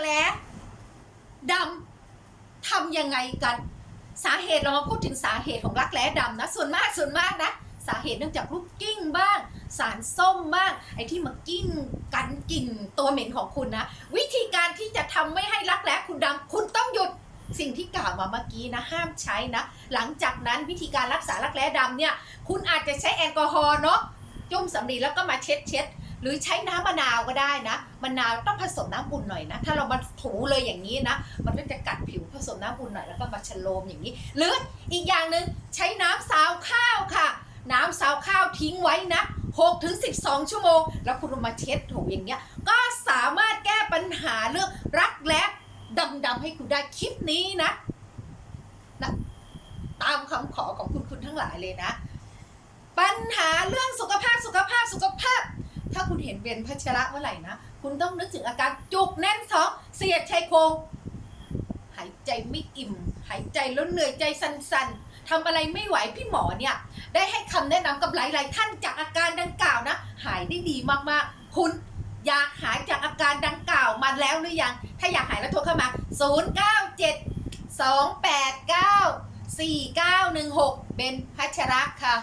แร้ดำทำยังไงกัน สาเหตุเรามาพูดถึงสาเหตุของรักแร้ดำนะ ส่วนมากส่วนมากนะ สาเหตุเนื่องจากลูกกิ้งบ้าง สารส้มบ้าง ไอ้ที่มากิ้งกันกลิ่นตัวเหม็นของคุณนะ วิธีการที่จะทำไม่ให้รักแร้คุณดำคุณต้องหยุดสิ่งที่กล่าวมาเมื่อกี้นะห้ามใช้นะ หลังจากนั้นวิธีการรักษารักแร้ดำเนี่ย คุณอาจจะใช้แอลกอฮอล์เนาะจุ่มสำลีแล้วก็มาเช็ดเช็ด หรือใช้น้ำมะนาวก็ได้นะมะนาวต้องผสมน้ำอุ่นหน่อยนะ ถ้าเรามาถูเลยอย่างนี้นะ มันก็จะกัดผิวผสมน้ำอุ่นหน่อยแล้วก็มาชโลมอย่างนี้ หรืออีกอย่างหนึ่งใช้น้ำซาวข้าวค่ะ น้ำซาวข้าวทิ้งไว้นะ6ถึง12 ชั่วโมง แล้วคุณมาเช็ดถูอย่างเงี้ย ก็สามารถแก้ปัญหาเรื่องรักแร้ดำๆให้คุณได้คลิปนี้นะนะ ตามคำขอของคุณคุณทั้งหลายเลยนะ ปัญหาเรื่องสุขภาพสุข เห็นเบนพัชระเมื่อไหร่นะ คุณต้องนึกถึงอาการจุกแน่นท้องเสียดชายโครงหายใจไม่อิ่ม หายใจแล้วเหนื่อยใจสั่นๆทำอะไรไม่ไหวพี่หมอเนี่ย ได้ให้คำแนะนำกับหลายๆท่านจากอาการดังกล่าวนะ หายได้ดีมากๆ คุณอยากหายจากอาการดังกล่าวมาแล้วหรือยัง ถ้าอยากหายแล้วโทรเข้ามา 097 289 4916เบนพัชระค่ะ